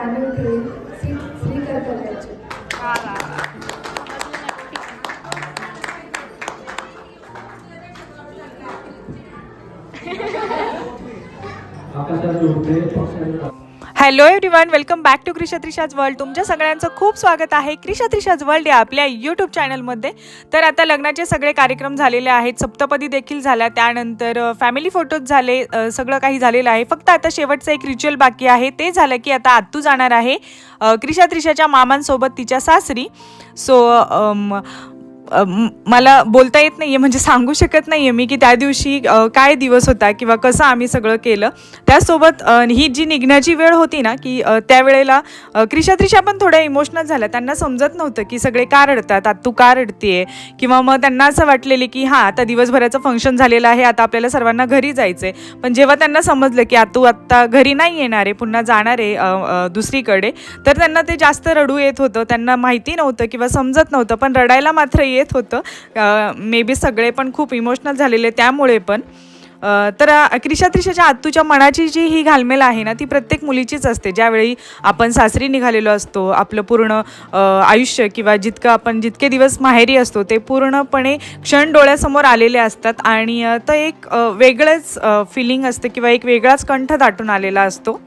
जाणीव ठेवून श्री श्री आकाशात उठते पक्षाने hello everyone welcome back to Krishtrisha's world तुमच्या सगळ्यांचं खूप स्वागत आहे क्रिशत्रिशाज वर्ल्ड या आपल्या यूट्यूब चॅनलमध्ये तर आता लग्नाचे सगळे कार्यक्रम झालेले आहेत. सप्तपदी देखील झाल्या त्यानंतर फॅमिली फोटोज झाले. सगळं काही झालेलं आहे. फक्त आता शेवटचं एक रिच्युअल बाकी आहे. ते झालं की आता आत्तू जाणार आहे क्रिशा क्रिशात्रिशाच्या मामांसोबत तिच्या सासरी. सो मला बोलता येत नाही आहे म्हणजे सांगू शकत नाही आहे मी की त्या दिवशी काय दिवस होता किंवा कसं आम्ही सगळं केलं. त्यासोबत ही जी निघण्याची वेळ होती ना की त्यावेळेला क्रिशा त्रिशा पण थोड्या इमोशनल झाल्या. त्यांना समजत नव्हतं की सगळे का रडतात आता तू का रडतेय? किंवा मग त्यांना असं वाटलेले की हां आता दिवसभराचं फंक्शन झालेलं आहे आता आपल्याला सर्वांना घरी जायचं आहे पण जेव्हा त्यांना समजलं की तू आत्ता घरी नाही येणार आहे पुन्हा जाणार आहे दुसरीकडे तर त्यांना ते जास्त रडू येत होतं. त्यांना माहिती नव्हतं किंवा समजत नव्हतं पण रडायला मात्र येत होतं. मे बी सगळे पण खूप इमोशनल झालेले त्यामुळे पण. तर क्रिशा त्रिशाच्या आत्तूच्या मनाची जी ही घालमेल आहे ना ती प्रत्येक मुलीचीच असते. ज्यावेळी आपण सासरी निघालेलो असतो आपलं पूर्ण आयुष्य किंवा जितकं आपण जितके दिवस माहेरी असतो ते पूर्णपणे क्षण डोळ्यासमोर आलेले असतात. आणि तर एक वेगळंच फिलिंग असते किंवा एक वेगळाच कंठ दाटून आलेला असतो.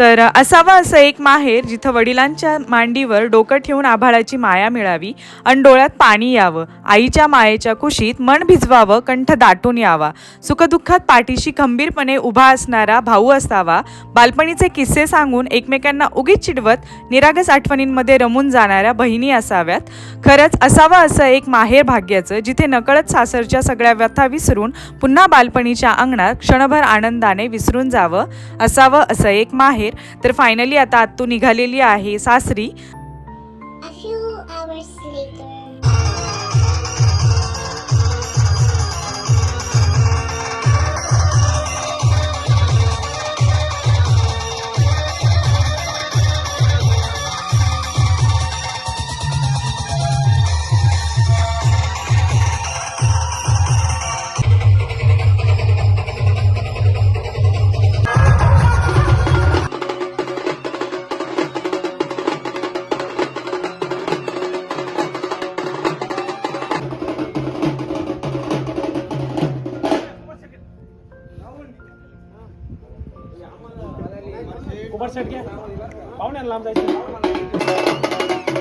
तर असावं असं एक माहेर जिथं वडिलांच्या मांडीवर डोकं ठेवून आभाळाची माया मिळावी आणि डोळ्यात पाणी यावं आईच्या मायेच्या कुशीत मन भिजवावं कंठ दाटून यावा. सुखदुःखात पाठीशी खंबीरपणे उभा असणारा भाऊ असावा. बालपणीचे किस्से सांगून एकमेकांना उगीच चिडवत निरागस आठवणींमध्ये रमून जाणाऱ्या बहिणी असाव्यात. खरंच असावं असं एक माहेर भाग्याचं जिथे नकळत सासरच्या सगळ्या व्यथा विसरून पुन्हा बालपणीच्या अंगणात क्षणभर आनंदाने विसरून जावं. असावं असं एक माहेर तर फायनली आता आत्तू निघालेली आहे सासरी. कुमार शेट घ्या. पाहुण्याला लांब जायचं.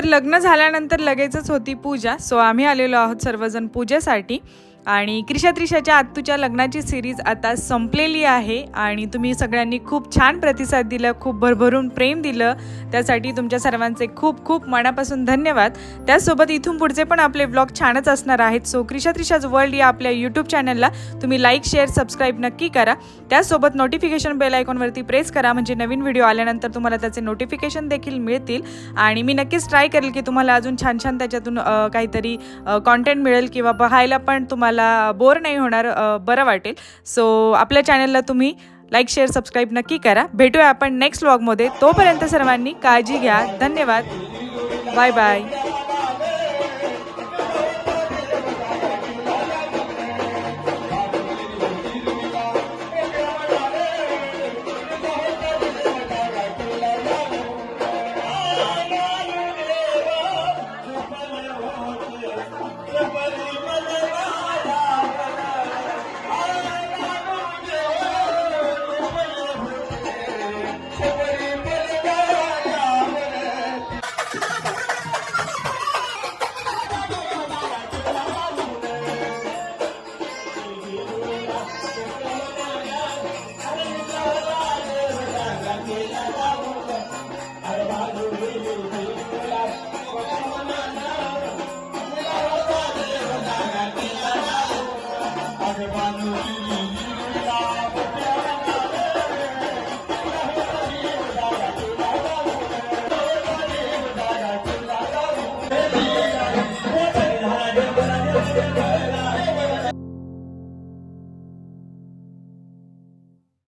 तर लग्न झाल्यानंतर लगेचच होती पूजा. सो आम्ही आलेलो आहोत सर्वजण पूजेसाठी. आणि क्रिशा त्रिशाच्या आत्तूच्या लग्नाची सिरीज आता संपलेली आहे आणि तुम्ही सगळ्यांनी खूप छान प्रतिसाद दिला खूप भरभरून प्रेम दिलं. त्यासाठी तुमच्या सर्वांचे खूप खूप मनापासून धन्यवाद. त्याचसोबत इथून पुढचे पण आपले ब्लॉग छानच असणार आहेत. सो क्रिशा त्रिशाज वर्ल्ड या आपल्या यूट्यूब चॅनलला तुम्ही लाईक शेअर सबस्क्राईब नक्की करा. त्याचसोबत नोटिफिकेशन बेल आयकॉनवरती प्रेस करा म्हणजे नवीन व्हिडिओ आल्यानंतर तुम्हाला त्याचे नोटिफिकेशन देखील मिळतील. आणि मी नक्कीच ट्राय करेल की तुम्हाला अजून छान छान त्याच्यातून काहीतरी कॉन्टेंट मिळेल किंवा पाहायला पण तुम्हाला बोर नाही होणार बरं वाटेल. सो आपल्या चॅनलला तुम्ही लाईक शेअर सबस्क्राईब नक्की करा. भेटूया आपण नेक्स्ट व्लॉगमध्ये तोपर्यंत सर्वांनी काळजी घ्या. धन्यवाद. Bye bye